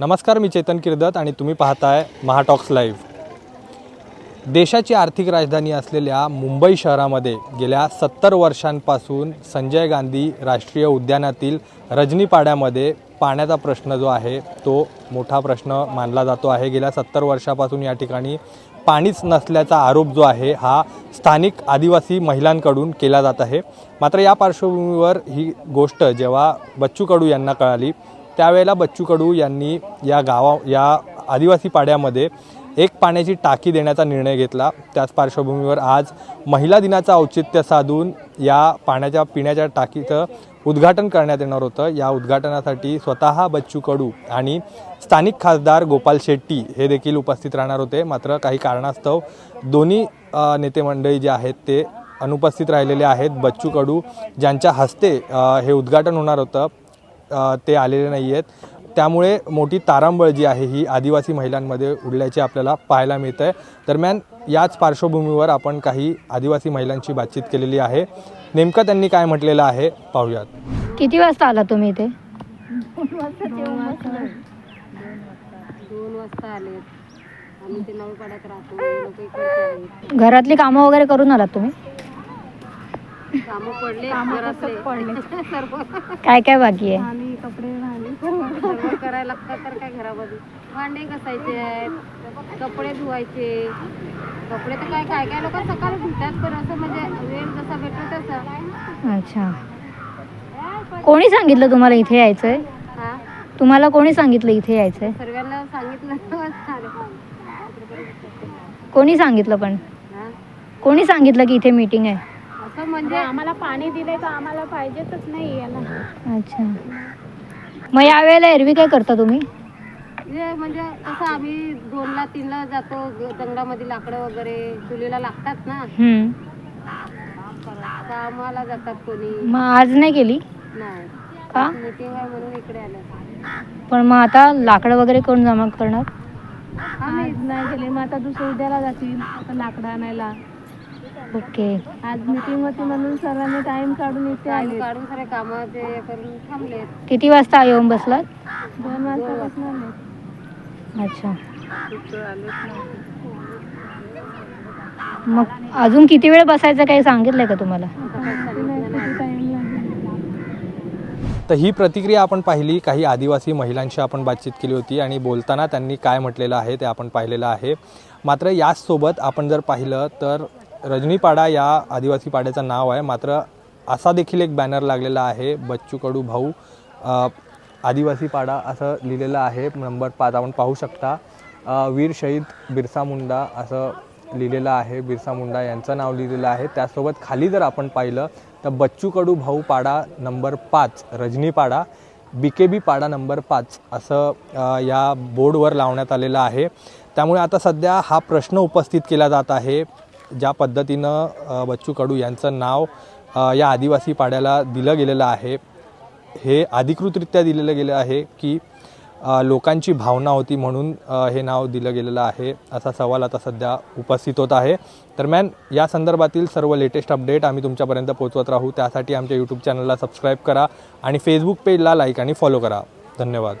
नमस्कार मी चेतन किर्दत आणि तुम्ही पाहताय महाटॉक्स लाईव्ह. देशाची आर्थिक राजधानी असलेल्या मुंबई शहरामध्ये गेल्या सत्तर वर्षांपासून संजय गांधी राष्ट्रीय उद्यानातील रजनीपाड्यामध्ये पाण्याचा प्रश्न जो आहे तो मोठा प्रश्न मानला जातो आहे. गेल्या सत्तर वर्षापासून या ठिकाणी पाणीच नसल्याचा आरोप जो आहे हा स्थानिक आदिवासी महिलांकडून केला जात आहे. मात्र या पार्श्वभूमीवर ही गोष्ट जेव्हा बच्चू कडू यांना कळाली त्यावेळेला बच्चू कडू यांनी या गावा या आदिवासी पाड्यामध्ये एक पाण्याची टाकी देण्याचा निर्णय घेतला. त्याच पार्श्वभूमीवर आज महिला दिनाचं औचित्य साधून या पाण्याच्या पिण्याच्या टाकीचं उद्घाटन करण्यात येणार होतं. या उद्घाटनासाठी स्वतः बच्चू कडू आणि स्थानिक खासदार गोपाल शेट्टी हे देखील उपस्थित राहणार होते. मात्र काही कारणास्तव दोन्ही नेते मंडळी जे आहेत ते अनुपस्थित राहिलेले आहेत. बच्चू कडू ज्यांच्या हस्ते हे उद्घाटन होणार होतं ते आलेले नाही आहेत त्यामुळे मोठी तारांबळ जी आहे ही आदिवासी महिलांमध्ये उडल्याची आपल्याला पाहायला मिळतं आहे दरम्यान याच पार्श्वभूमीवर आपण काही आदिवासी महिलांची बातचीत केलेली आहे. नेमकं त्यांनी काय म्हटलेलं आहे पाहूयात. किती वाजता आला तुम्ही इथे? घरातली कामं वगैरे करून आलात तुम्ही? कामं पडले घरातले पडले. सर्व. काय काय बाकी आहे? आणि कपडे सर्व करायला लागतात तर काय घरामध्ये. भांडे घासायचे आहेत कपडे धुवायचे. कपडे तर काय काय काय लोक सकाळी धुतात पण असं म्हणजे वेळ जसा भेटतो तसा. अच्छा. कोणी सांगितलं तुम्हाला इथे यायचंय? हा? तुम्हाला कोणी सांगितलं इथे यायचंय? सर्वांना सांगितलं कोणी सांगितलं पण? हा? कोणी सांगितलं की इथे मीटिंग आहे? असं म्हणजे आम्हाला पाणी दिलंय तर आम्हाला पाहिजेतच नाही याला. अच्छा. मग यावेळेला एरवी काय करता तुम्ही? म्हणजे म्हणजे कसं आम्ही दोनला तीनला जातो ग- जंगलामध्ये लाकडं वगैरे चुलीला लागतात ना. हम्म. कामाला जातात कोणी. मग आज नाही केली नाही. का? मीटिंग आहे म्हणून इकडे आलं. पण मग आता लाकडं वगैरे कोण जमा करणार? आज नाही गेले मग आता दुसऱ्या उद्याला जातील. आता लाकडं आणायला. ओके. आज मीटिंग होती म्हणून सर्वांनी टाइम काढून इथे आले. काढून सगळे कामं ते करून थांबले किती वाजता येऊन बसलात? दोन वाजता आले. अच्छा. मग अजून किती वेळ बसायचं काही सांगितलंय का तुम्हाला? तर ही प्रतिक्रिया आपण पाहिली. काही आदिवासी महिलांशी आपण बातचीत केली होती आणि बोलताना त्यांनी काय म्हटलेलं आहे ते आपण पाहिलेलं आहे. मात्र याचसोबत आपण जर पाहिलं तर रजनीपाडा या आदिवासी पाड्याचं नाव आहे. मात्र असा देखील एक बॅनर लागलेला आहे बच्चू कडू भाऊ. आदिवासी पाडा असं लिहिलेलं आहे. नंबर पाच आपण पाहू शकता. वीर शहीद बिरसा मुंडा असं लिहिलेलं आहे. बिरसा मुंडा यांचं नाव लिहिलेलं आहे. त्यासोबत खाली जर आपण पाहिलं तर बच्चू कडू भाऊ पाडा नंबर पाच रजनीपाडा बी के बी पाडा नंबर पाच असं या बोर्डवर लावण्यात आलेलं आहे. त्यामुळे आता सध्या हा प्रश्न उपस्थित केला जात आहे. ज्या पद्धतीनं बच्चू कडू यांचं नाव या आदिवासी पाड्याला दिलं गेलेलं आहे. हे अधिकृतरित्या दिलेलं गेलं आहे की लोकांची भावना होती म्हणून हे नाव दिलं गेलेलं आहे असा सवाल आता सध्या उपस्थित होत आहे. दरम्यान या संदर्भातील सर्व लेटेस्ट अपडेट आम्ही तुमच्यापर्यंत पोहोचवत राहू. त्यासाठी आमच्या यूट्यूब चॅनलला सबस्क्राईब करा आणि फेसबुक पेजला लाईक आणि फॉलो करा. धन्यवाद.